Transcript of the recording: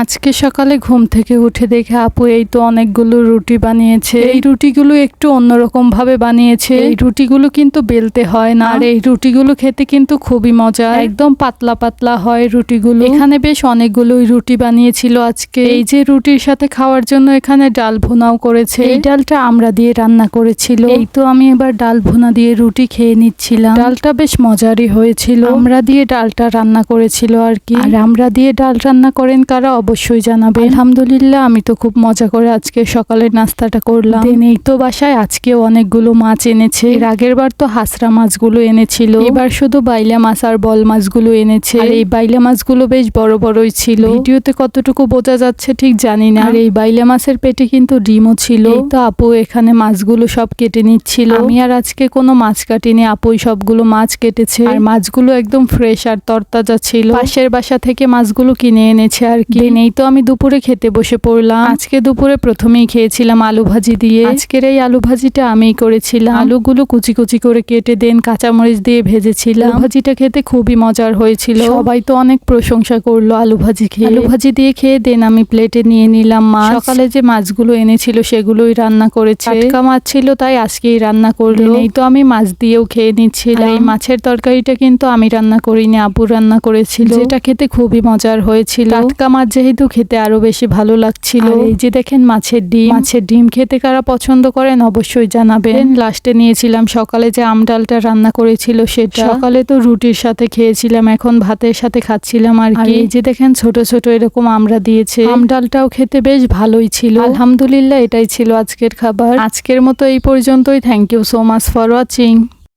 আজকে সকালে ঘুম থেকে উঠে দেখে আপু এই তো অনেকগুলো রুটি বানিয়েছে। এই রুটিগুলো একটু অন্যরকম ভাবে বানিয়েছে। এই রুটিগুলো কিন্তু বেলতে হয় না। আর এই রুটিগুলো খেতে কিন্তু খুবই মজা। একদম পাতলা পাতলা হয় রুটিগুলো। এখানে বেশ অনেকগুলোই রুটি বানিয়েছিল আজকে। এই যে রুটির সাথে খাওয়ার জন্য এখানে ডাল ভুনাও করেছে। এই ডালটা আমরা দিয়ে রান্না করেছিল। এই তো আমি এবার ডাল ভুনা দিয়ে রুটি খেয়ে নিচ্ছিলাম। ডালটা বেশ মজারই হয়েছিল। আমরা দিয়ে ডালটা রান্না করেছিল আর কি। আর আমরা দিয়ে ডাল রান্না করেন কারা অবশ্যই জানাবেন। আলহামদুলিল্লাহ আমি তো খুব মজা করে আজকে সকালের নাস্তাটা করলাম। এই তো বাসায় আজকেও অনেকগুলো মাছ এনেছে। এর আগের বার তো হাসরা মাছগুলো এনেছিল। এবার শুধু বাইলা মাছ আর বল মাছগুলো এনেছে। আর এই বাইলা মাছগুলো বেশ বড় বড়ই ছিল। ভিডিওতে কতটুকু বোঝা যাচ্ছে ঠিক জানি না। আর এই বাইলা মাছের পেটে কিন্তু ডিমও ছিল। তো আপু এখানে মাছগুলো সব কেটে নিচ্ছিল। আমি আর আজকে কোনো মাছ কাটিনি। আপুই সবগুলো মাছ কেটেছে। আর মাছগুলো একদম ফ্রেশ আর তরতাজা ছিল। পাশের বাসা থেকে মাছগুলো কিনে এনেছে আর কি। নেই তো আমি দুপুরে খেতে বসে পড়লাম। আজকে দুপুরে প্রথমেই খেয়েছিলাম আলু ভাজি দিয়ে। আজকের এই আলু ভাজিটা আমিই করেছিলাম। আলুগুলো কুচি কুচি করে কেটে দেন কাঁচামরিচ দিয়ে ভেজেছিলাম। আলু ভাজিটা খেতে খুবই মজার হয়েছিল। সবাই তো অনেক প্রশংসা করল আলু ভাজি খেয়ে। আলু ভাজি দিয়ে খেয়ে দেন আমি প্লেটে নিয়ে নিলাম মাছ। সকালে যে মাছগুলো এনেছিল সেগুলোই রান্না করেছে। টাটকা মাছ ছিল তাই আজকেই রান্না করল। এই তো আমি মাছ দিয়েও খেয়ে নিচ্ছিলাম। এই মাছের তরকারিটা কিন্তু আমি রান্না করিনি আপু রান্না করেছিল। যেটা খেতে খুবই মজার হয়েছিল। টাটকা মাছ যেহেতু খেতে আরও বেশি ভালো লাগছিল। এই যে দেখেন মাছের ডিম। মাছের ডিম খেতে কারা পছন্দ করেন অবশ্যই জানাবেন। লাস্টে নিয়েছিলাম সকালে যে আম ডালটা রান্না করেছিল সেটা। সকালে তো রুটির সাথে খেয়েছিলাম এখন ভাতের সাথে খাচ্ছিলাম আর কি। এই যে দেখেন ছোট ছোট এরকম আমরা দিয়েছে। আম ডালটাও খেতে বেশ ভালোই ছিল। আলহামদুলিল্লাহ এটাই ছিল আজকের খাবার। আজকের মতো এই পর্যন্তই। Thank you so much for watching